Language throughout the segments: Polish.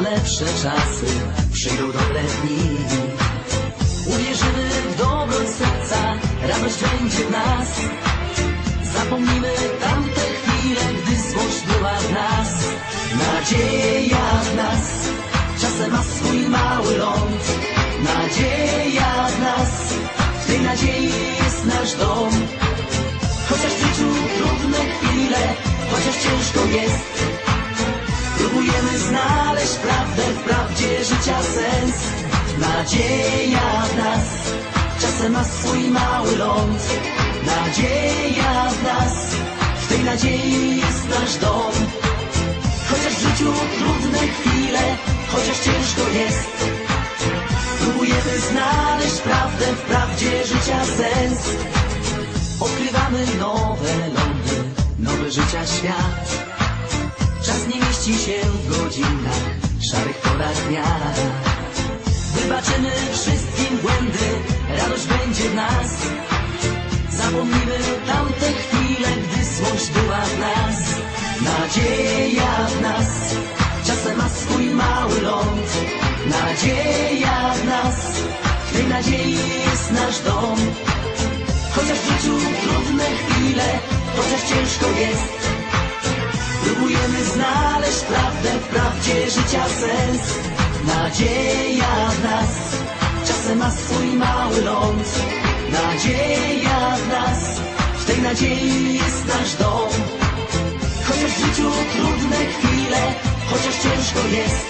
lepsze czasy, przyjdą dobre dni. Uwierzymy w dobroć serca, radość będzie w nas. Zapomnimy tamte chwile, gdy złość była w nas. Nadzieja w nas, czasem ma swój mały ląd. Nadzieja w nas, w tej nadziei jest nasz dom. Chociaż w życiu trudne chwile, chociaż ciężko jest. Nadzieja w nas, czasem ma swój mały ląd. Nadzieja w nas, w tej nadziei jest nasz dom. Chociaż w życiu trudne chwile, chociaż ciężko jest. Próbujemy znaleźć prawdę w prawdzie życia sens. Odkrywamy nowe lądy, nowy życia świat. Czas nie mieści się w godzinach, szarych porach dnia. Wybaczymy wszystkim błędy, radość będzie w nas. Zapomnimy tamte chwile, gdy złość była w nas. Nadzieja w nas, czasem ma swój mały ląd. Nadzieja w nas, w tej nadziei jest nasz dom. Chociaż w życiu trudne chwile, chociaż ciężko jest. Próbujemy znaleźć prawdę prawdzie życia sens. Nadzieja w nas, czasem ma swój mały ląd. Nadzieja w nas, w tej nadziei jest nasz dom. Chociaż w życiu trudne chwile, chociaż ciężko jest.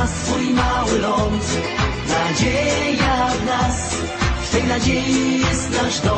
ma swój mały ląd. Nadzieja w nas, w tej nadziei jest nasz dom.